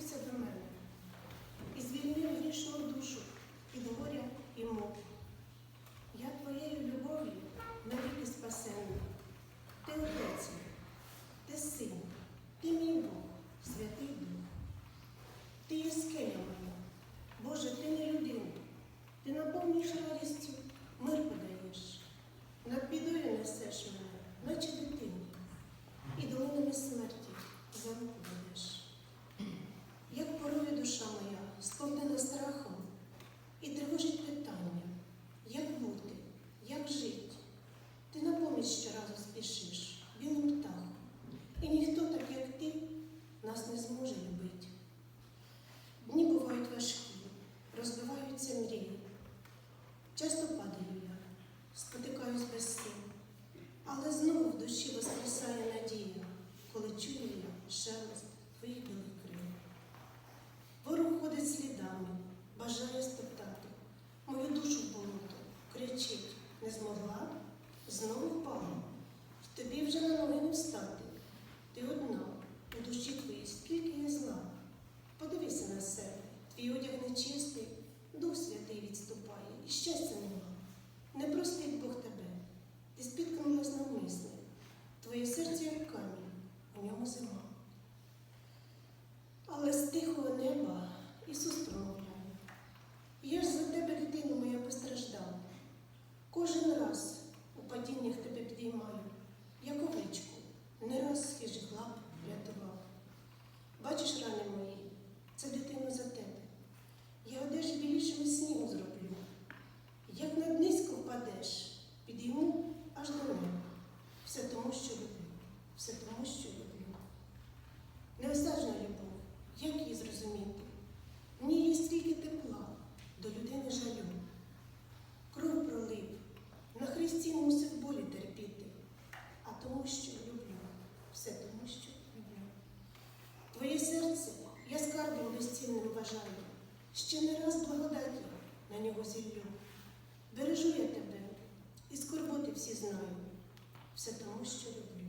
милостився до мене нас не зможе любити. Дні бувають важкі, розбиваються мрії. Часто падаю я, спотикаюсь без сил, але знову в душі воскресає надія, коли чую я шелест твоїх білих крил. Ворог ходить слідами, бажає стоптати, мою душу в болото, кричить, не змогла, знову впала. В тобі вже на ноги не. Душі твоїй скільки є зла. Подивися на себе, твій одяг нечистий, дух святий відступає, і щастя скарбом безцінним вважаю, ще не раз благодаті на нього зіллю. Бережу я тебе, і скорботи всі знаю, все тому, що люблю.